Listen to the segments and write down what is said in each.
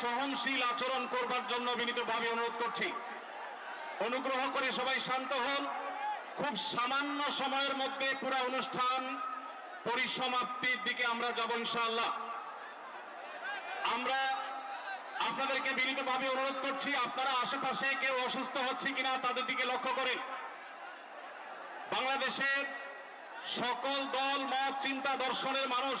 সহনশীল আচরণ করবার জন্য বিনীতভাবে অনুরোধ করছি। অনুগ্রহ করে সবাই শান্ত হন। খুব সামান্য সময়ের মধ্যে পুরো অনুষ্ঠান পরিসমাপ্তির দিকে আমরা যাব ইনশাআল্লাহ। আমরা আপনাদেরকে বিনীতভাবে অনুরোধ করছি, আপনারা আশেপাশে কেউ অসুস্থ হচ্ছে কিনা তাদের দিকে লক্ষ্য করেন। বাংলাদেশের সকল দল, মত, চিন্তা, দর্শনের মানুষ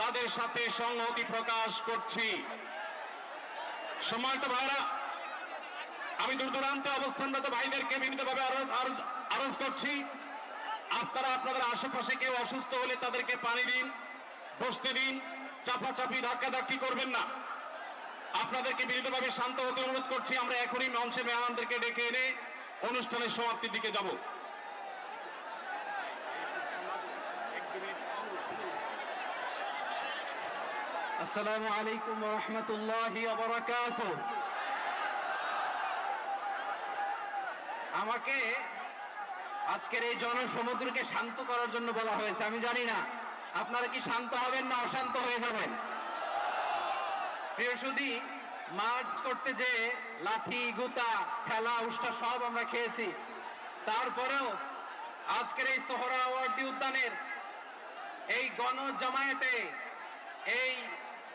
তাদের সাথে সংহতি প্রকাশ করছি। সম্মানিত ভাইরা আমি দূর দূরান্তে অবস্থানরত ভাইদেরকে বিভিন্নভাবে আরজ করছি। আপনারা আপনাদের আশেপাশে কেউ অসুস্থ হলে তাদেরকে পানি দিন, বসতে দিন, চাপাচাপি, ধাক্কাধাক্কি করবেন না। আপনাদেরকে বিনীতভাবে শান্ত হতে অনুরোধ করছি, আমরা এখনই মঞ্চে মেহমানদেরকে ডেকে এনে অনুষ্ঠানের সমাপ্তির দিকে যাব। আসসালামু আলাইকুম রহমতুল্লাহি আমাকে আজকের এই জনসমুদ্রকে শান্ত করার জন্য বলা হয়েছে, আমি জানি না। আপনারা কি শান্ত হবেন না অশান্ত হয়ে যাবেন? সুদী মার্চ করতে যে লাঠি, গুতা খেলা উষ্টা সব আমরা খেয়েছি, তারপরেও আজকের এই সোহরাওয়ার্দী উদ্যানের এই গণজমায়েতে এই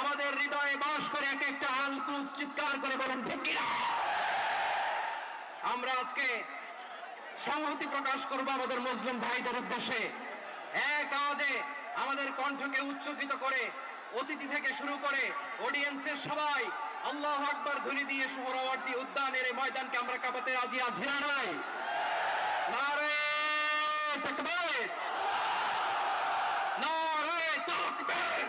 আমাদের হৃদয়ে বাস করে এক একটা আলকুস চিৎকার করে বলেন আমরা আজকে সংহতি প্রকাশ করব আমাদের মুসলিম ভাইদের উদ্দেশ্যে। এক আওয়াজে আমাদের কণ্ঠকে উচ্চকিত করে, অতিথি থেকে শুরু করে অডিয়েন্সের সবাই আল্লাহ আকবার ধ্বনি দিয়ে সোহরাওয়ার্দী উদ্যানের এই ময়দানকে আমরা কাঁপাতে রাজি আছি। না নাই নারে নারে তাকবীর!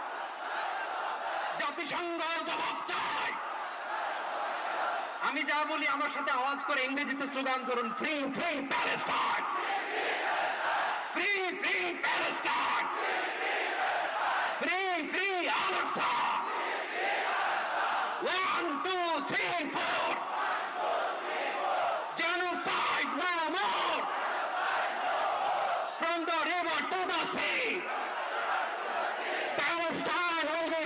জাতিসংঘ জবাব চায় আমি যা বলি আমার সাথে আওয়াজ করে ইংরেজিতে স্লোগান করুন free free Palestine free free Palestine free free one two three four Palestine!